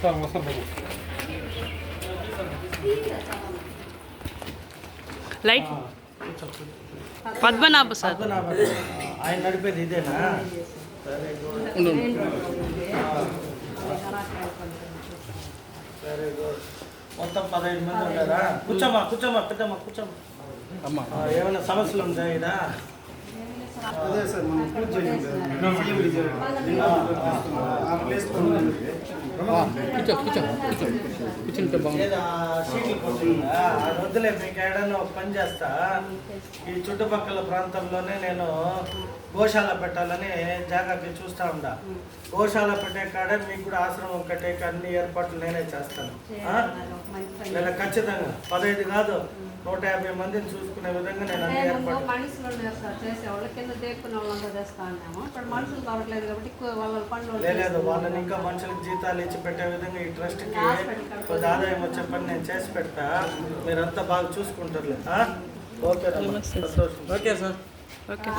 Sir వస్తారు బాబు light Padmanabha sir ఆయన నడిపేది ఇదేనా? సరే గుడ్ వెరీ గుడ్ మొత్తం పదహైదు మంది ఉన్నారా? కూర్చోమ్మా కూర్చోమ్మా పెద్దమ్మా కూర్చోమ్మా. అమ్మా. ఏమైనా సమస్యలు ఉన్నాయా ఈడ? అదే సార్ మనం పూజ కూర్చో కూర్చో కూర్చో. కూర్చుంటే వద్దులే మీకు ఏడైనా ఒక పని చేస్తా. ఈ చుట్టుపక్కల ప్రాంతంలోనే నేను గోశాల పెట్టాలని జాగాకి చూస్తా ఉండా. గోశాల పెట్టే కాడే మీకు కూడా ఆశ్రమం కట్టేకి అన్ని ఏర్పాట్లు నేనే చేస్తాను? ఇలా ఖచ్చితంగా. పదహైదు కాదు నూట యాభై మందిని చూసుకునే విధంగా నేను అన్ని నేను ఏర్పాటు మనుషులు ఉన్నారు సార్ చేసేవాళ్ళు. కింద దేక్కునే వాళ్ళంతా చేస్తా ఉన్నాము. ఇప్పుడు మనుషులు దొరకలేదు కాబట్టి వాళ్ళ పనులు లేదు వాళ్ళని ఇంకా మనుషులకు జీతాలు ఇచ్చి పెట్టే విధంగా ఈ ట్రస్ట్కి కొద్ది ఆదాయం వచ్చే పని నేను చేసి పెడతా. మీరంతా బాగా చూసుకుంటారులే. ఆ? ఓకే సంతోషం. Okay sir. ఓకే.